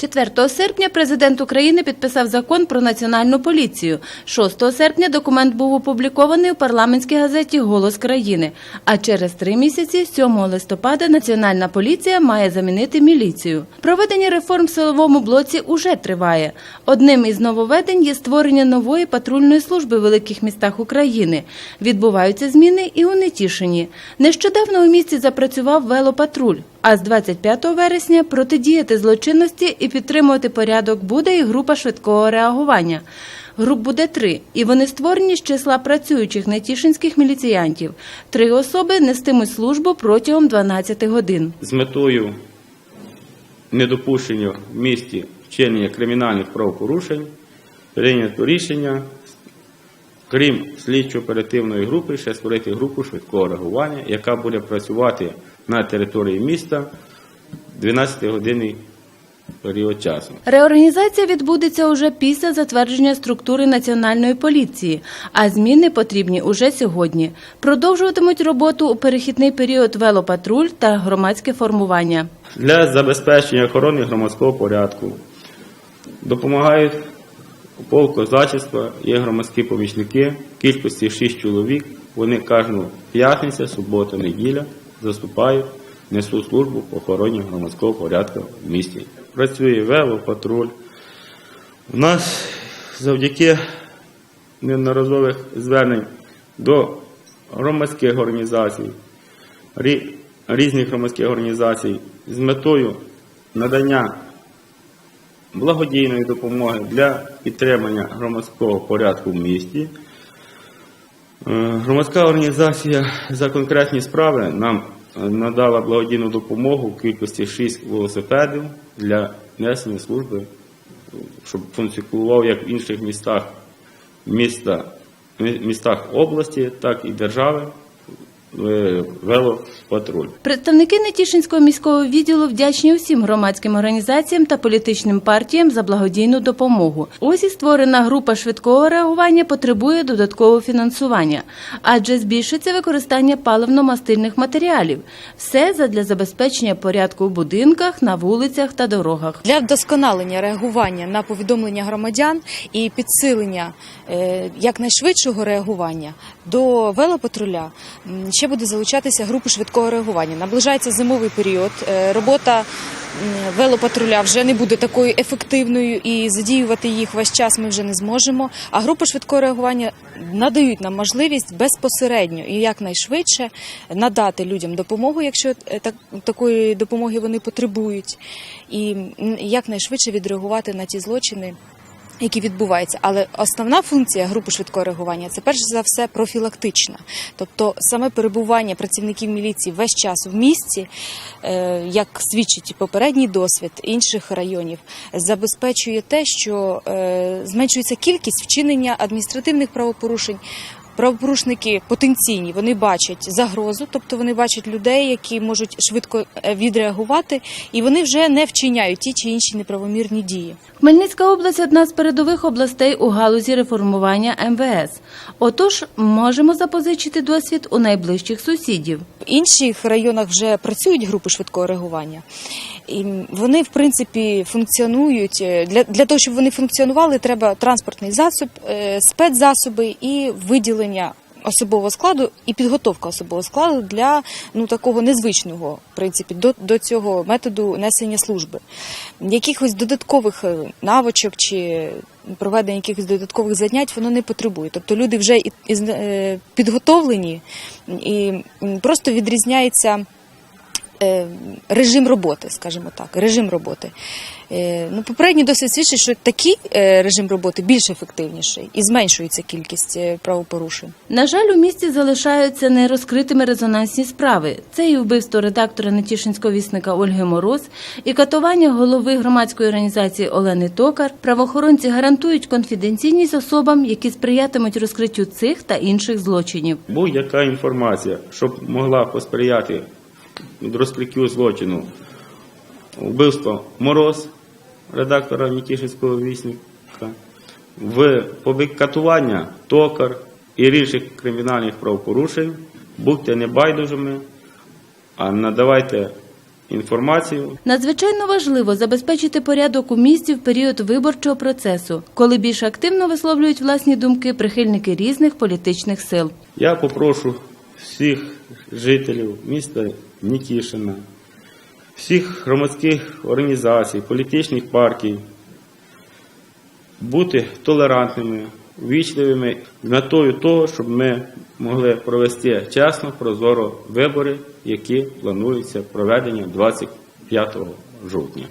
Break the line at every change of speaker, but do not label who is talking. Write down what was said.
4 серпня президент України підписав закон про національну поліцію. 6 серпня документ був опублікований у парламентській газеті Голос країни. А через три місяці, 7 листопада, національна поліція має замінити міліцію. Проведення реформ в силовому блоці уже триває. Одним із нововведень є створення нової патрульної служби в великих містах України. Відбуваються зміни і у Нетішині. Нещодавно у місті запрацював велопатруль. А з 25 вересня протидіяти злочинності і підтримувати порядок буде і група швидкого реагування. Груп буде три, і вони створені з числа працюючих нетішинських міліціянтів. Три особи нестимуть службу протягом 12 годин.
з метою недопущення в місті вчинення кримінальних правопорушень прийнято рішення, крім слідчо-оперативної групи, ще створити групу швидкого реагування, яка буде працювати на території міста 12-годинний період часу.
Реорганізація відбудеться уже після затвердження структури національної поліції, а зміни потрібні уже сьогодні. Продовжуватимуть роботу у перехідний період велопатруль та громадське формування.
Для забезпечення охорони громадського порядку допомагають полк козачества, є громадські помічники кількості 6 чоловік. Вони кожну п'ятницю, суботу, неділя заступають, несуть службу по охороні громадського порядку в місті. Працює велопатруль. У нас завдяки неодноразових звернень до громадських організацій, рі- різних громадських організацій з метою надання благодійної допомоги для підтримання громадського порядку в місті. Е, Громадська організація за конкретні справи нам е, надала благодійну допомогу в кількості 6 велосипедів для несення служби, е, щоб функціонував як в інших містах міста, містах області, так і держави велопатруль.
Представники Нетішинського міського відділу вдячні усім громадським організаціям та політичним партіям за благодійну допомогу. Ось і створена група швидкого реагування потребує додаткового фінансування, адже збільшиться використання паливно-мастильних матеріалів. Все задля забезпечення порядку в будинках, на вулицях та дорогах.
Для вдосконалення реагування на повідомлення громадян і підсилення е, якнайшвидшого реагування до велопатруля ще буде залучатися групи швидкого реагування. Наближається зимовий період. е, Робота велопатруля вже не буде такою ефективною і задіювати їх весь час ми вже не зможемо. А групи швидкого реагування надають нам можливість безпосередньо і якнайшвидше надати людям допомогу, якщо е, так, такої допомоги вони потребують, і якнайшвидше відреагувати на ті злочини. Які відбуваються, але основна функція групи швидкого реагування це перш за все профілактична. Тобто саме перебування працівників міліції весь час в місті, е, як свідчить попередній досвід інших районів, забезпечує те, що е, зменшується кількість вчинення адміністративних правопорушень. Правопорушники потенційні, вони бачать загрозу, тобто вони бачать людей, які можуть швидко е, відреагувати, і вони вже не вчиняють ті чи інші неправомірні дії.
Хмельницька область одна з передових областей у галузі реформування МВС. Отож, можемо запозичити досвід у найближчих сусідів.
В інших районах вже працюють групи швидкого реагування. І вони, в принципі, функціонують. Е, Для, для того, щоб вони функціонували, треба транспортний засіб, е, спецзасоби і виділення особового складу і підготовка особового складу для ну такого незвичного в принципі до, до цього методу несення служби. Якихось додаткових е, навичок чи проведення якихось додаткових занять воно не потребує. Тобто люди вже і, і, е, підготовлені і просто відрізняється режим роботи, скажімо так, режим роботи. Е, Ну, попередній досвід свідчить, що такий е, режим роботи більш ефективніший і зменшується кількість е, правопорушень.
На жаль, у місті залишаються нерозкритими резонансні справи. Це і вбивство редактора Нетішинського вісника Ольги Мороз, і катування голови громадської організації Олени Токар. Правоохоронці гарантують конфіденційність особам, які сприятимуть розкриттю цих та інших злочинів.
Будь-яка інформація, щоб могла посприяти розкриттю злочину, вбивство Мороз, редактора Нікішинського вісника, в катування токар і інших кримінальних правопорушень, будьте небайдужими, а надавайте інформацію.
Надзвичайно важливо забезпечити порядок у місті в період виборчого процесу, коли більш активно висловлюють власні думки прихильники різних політичних сил.
Я попрошу всіх жителів міста Нікішина, всіх громадських організацій, політичних партій бути толерантними, вічливими метою того, щоб ми могли провести чесно, прозоро вибори, які плануються проведення 25 жовтня.